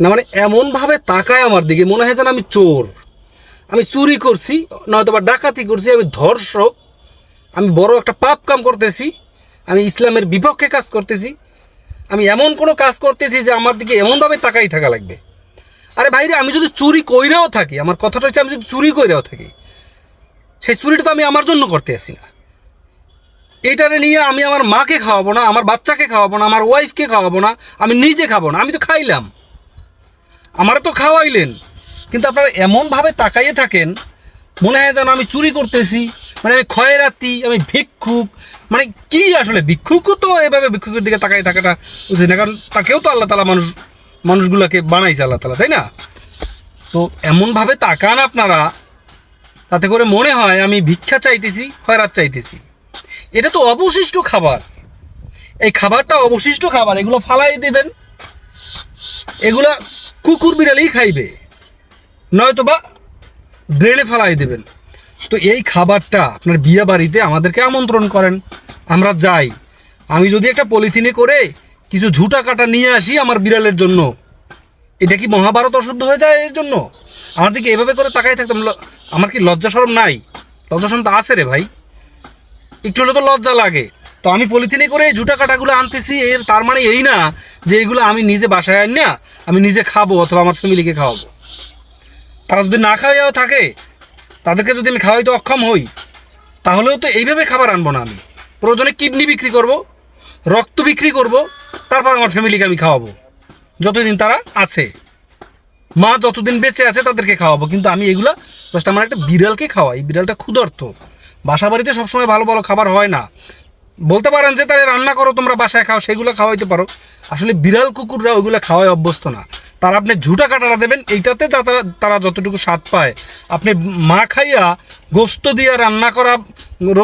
না মানে এমনভাবে তাকায় আমার দিকে, মনে হয় যেন আমি চোর। আমি চুরি করছি নয়তো বা ডাকাতি করছি, আমি ধর্ষক, আমি বড় একটা পাপ কাম করতেছি, আমি ইসলামের বিপক্ষে কাজ করতেছি, আমি এমন কোনো কাজ করতেছি যে আমার দিকে এমনভাবে তাকাই থাকা লাগবে। আরে ভাইরে, আমি যদি চুরি কইরাও থাকি, আমার কথাটা হচ্ছে আমি যদি চুরি কইরাও থাকি, সেই চুরিটা তো আমি আমার জন্য করতে আসি না। এইটারে নিয়ে আমি আমার মাকে খাওয়াবো না, আমার বাচ্চাকে খাওয়াবো না, আমার ওয়াইফকে খাওয়াবো না, আমি নিজে খাব না, আমি তো খাইলাম। আমারও তো খাওয়াইলেন। কিন্তু আপনারা এমনভাবে তাকাইয়ে থাকেন, মনে হয় যেন আমি চুরি করতেছি মানে আমি খয়রাতি আমি ভিক্ষুক মানে কি আসলে? ভিক্ষুকও তো এভাবে ভিক্ষুকের দিকে তাকাই থাকাটা উচিত না, কারণ তাকেও তো আল্লাহ তালা মানুষ মানুষগুলোকে বানাইছে আল্লাহ তালা তাই না? তো এমনভাবে তাকান আপনারা, তাতে করে মনে হয় আমি ভিক্ষা চাইতেছি খয়রাত চাইতেছি। এটা তো অবশিষ্ট খাবার। এই খাবারটা অবশিষ্ট খাবার, এগুলো ফালাই দেবেন। এগুলা কুকুর বিড়ালেই খাইবে। নয়তো বা ড্রেনে ফালাই দেবেন। তো এই খাবারটা আপনার বিয়ে বাড়িতে আমাদেরকে আমন্ত্রণ করেন। আমরা যাই। আমি যদি একটা পলিথিনে করে কিছু ঝুটা কাটা নিয়ে আসি আমার বিড়ালের জন্য। এটা কি মহাভারত অশুদ্ধ হয়ে যায় এর জন্য? আমার দিকে এভাবে করে তাকাই থাকতাম আমার কি লজ্জা সরম নাই? লজ্জা সরম তো আছে রে ভাই। একটু হলে তো লজ্জা লাগে। তো আমি পলিথিনে করে জুটা কাটাগুলো আনতেছি, এর তার মানে এই না যে এইগুলো আমি নিজে বাসায় আনি না, আমি নিজে খাব অথবা আমার ফ্যামিলিকে খাওয়াবো। তারা যদি না খাওয়াও থাকে, তাদেরকে যদি আমি খাওয়াইতে অক্ষম হই, তাহলেও তো এইভাবে খাবার আনব না আমি। প্রয়োজনে কিডনি বিক্রি করব, রক্ত বিক্রি করব, তারপর আমার ফ্যামিলিকে আমি খাওয়াবো। যতদিন তারা আছে। মা যতদিন বেঁচে আছে তাদেরকে খাওয়াবো, কিন্তু আমি এগুলো জাস্ট আমার একটা বিড়ালকে খাওয়াই। বিড়ালটা ক্ষুধার্ত। বাসা বাড়িতে সবসময় ভালো ভালো খাবার হয় না। বলতে পারেন যে তারা রান্না করো, তোমরা বাসায় খাও, সেগুলো খাওয়াইতে পারো। আসলে বিড়াল কুকুররা ওইগুলো খাওয়াই অভ্যস্ত না। তারা আপনি ঝুটা কাটাটা দেবেন, এইটাতে যা তারা তারা যতটুকু স্বাদ পায়। আপনি মা খাইয়া গোস্ত দিয়া রান্না করা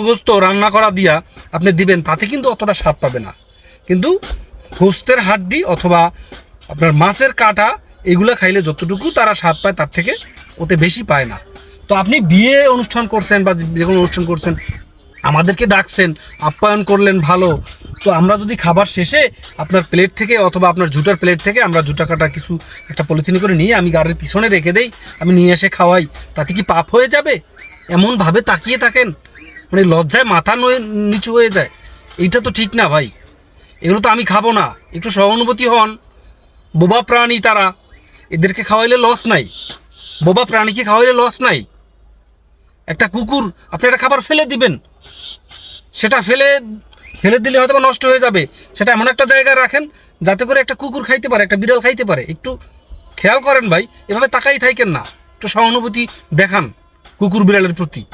গোস্ত রান্না করা দিয়া আপনি দিবেন, তাতে কিন্তু অতটা স্বাদ পাবে না। কিন্তু গোস্তের হাড্ডি অথবা আপনার মাছের কাটা, এগুলো খাইলে যতটুকু তারা স্বাদ পায়, তার থেকে ওতে বেশি পায় না। তো আপনি বিয়ে অনুষ্ঠান করছেন বা যে কোনো অনুষ্ঠান করছেন আমাদেরকে ডাকছেন, আপ্যায়ন করলেন ভালো। তো আমরা যদি খাবার শেষে আপনার প্লেট থেকে অথবা আপনার জুটার প্লেট থেকে আমরা জুটা কাটা কিছু একটা পলিথিন করে নিয়ে আমি গাড়ির পিছনে রেখে দেই, আমি নিয়ে এসে খাওয়াই, তাতে কি পাপ হয়ে যাবে? এমনভাবে তাকিয়ে থাকেন মানে লজ্জায় মাথা নয়ে- নিচু হয়ে যায়। এইটা তো ঠিক না ভাই। এগুলো তো আমি খাব না। একটু সহানুভূতি হন। বোবা প্রাণী তারা। এদেরকে খাওয়াইলে লস নাই। বোবা প্রাণীকে খাওয়াইলে লস নাই। একটা কুকুর, আপনি একটা খাবার ফেলে দিবেন। সেটা ফেলে ফেলে দিলে হয়তো নষ্ট হয়ে যাবে। সেটা এমন একটা জায়গায় রাখেন যাতে করে একটা কুকুর খাইতে পারে, একটা বিড়াল খাইতে পারে। একটু খেয়াল করেন ভাই, এভাবে তাকাই থাকেন না। একটু সহানুভূতি দেখান কুকুর বিড়ালের প্রতি।